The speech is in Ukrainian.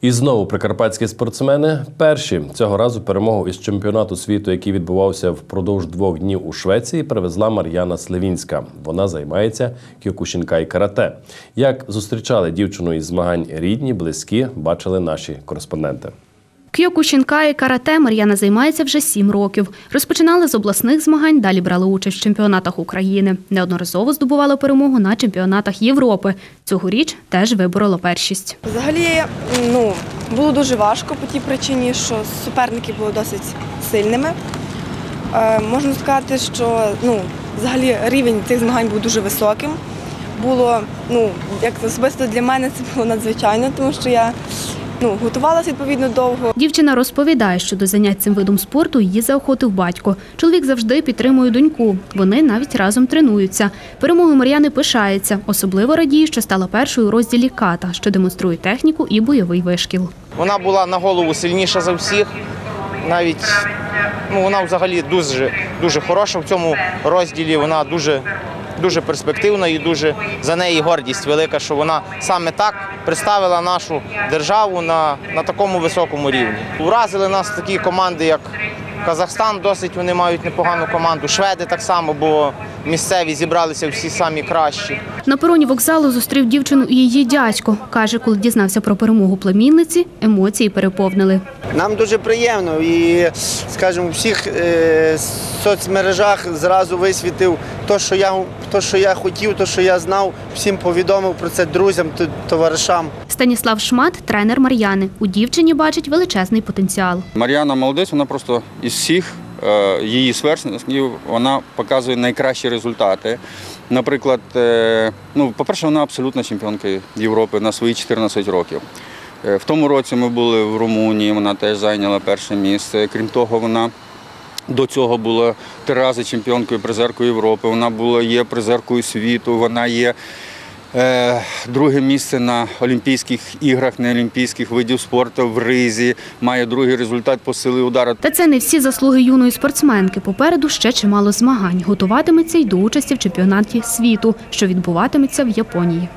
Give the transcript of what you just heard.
І знову прикарпатські спортсмени перші цього разу перемогу із чемпіонату світу, який відбувався впродовж двох днів у Швеції, привезла Мар'яна Сливінська. Вона займається кюкушінкай карате. Як зустрічали дівчину із змагань рідні, близькі, бачили наші кореспонденти. Кйокушінкай карате Мар'яна займається вже сім років. Розпочинали з обласних змагань, далі брали участь в чемпіонатах України. Неодноразово здобувала перемогу на чемпіонатах Європи. Цьогоріч теж виборола першість. Взагалі, ну, було дуже важко по тій причині, що суперники були досить сильними. Е, можна сказати, що ну, взагалі рівень цих змагань був дуже високим. Було, ну, як особисто для мене це було надзвичайно, тому що я ну, готувалася відповідно довго. Дівчина розповідає, що до занять цим видом спорту її заохотив батько. Чоловік завжди підтримує доньку. Вони навіть разом тренуються. Перемогою Мар'яни пишається. Особливо радіє, що стала першою у розділі ката, що демонструє техніку і бойовий вишкіл. Вона була на голову сильніша за всіх. Навіть ну, вона взагалі дуже, дуже хороша в цьому розділі. Вона дуже, дуже перспективна і дуже за неї гордість велика, що вона саме так представила нашу державу на, на такому високому рівні. Уразили нас такі команди, як Казахстан, досить вони мають непогану команду. Шведи так само, бо місцеві зібралися всі самі кращі. На пероні вокзалу зустрів дівчину і її дядько. Каже, коли дізнався про перемогу племінниці, емоції переповнили. Нам дуже приємно і, скажімо, у всіх е, соцмережах зразу висвітив те, що я, то, що я хотів, то, що я знав, всім повідомив про це друзям, товаришам. Станіслав Шмат, тренер Мар'яни. У дівчині бачить величезний потенціал. Мар'яна молодець, вона просто із всіх е, її сверстників вона показує найкращі результати. Наприклад, е, ну, по-перше, вона абсолютна чемпіонка Європи на свої 14 років. Е, В тому році ми були в Румунії, вона теж зайняла перше місце. Крім того, вона до цього була три рази чемпіонкою, призеркою Європи. Вона була є призеркою світу, вона є е, друге місце на Олімпійських іграх, на олімпійських видів спорту в ризі, має другий результат по сили удару. Та це не всі заслуги юної спортсменки. Попереду ще чимало змагань. Готуватиметься й до участі в чемпіонаті світу, що відбуватиметься в Японії.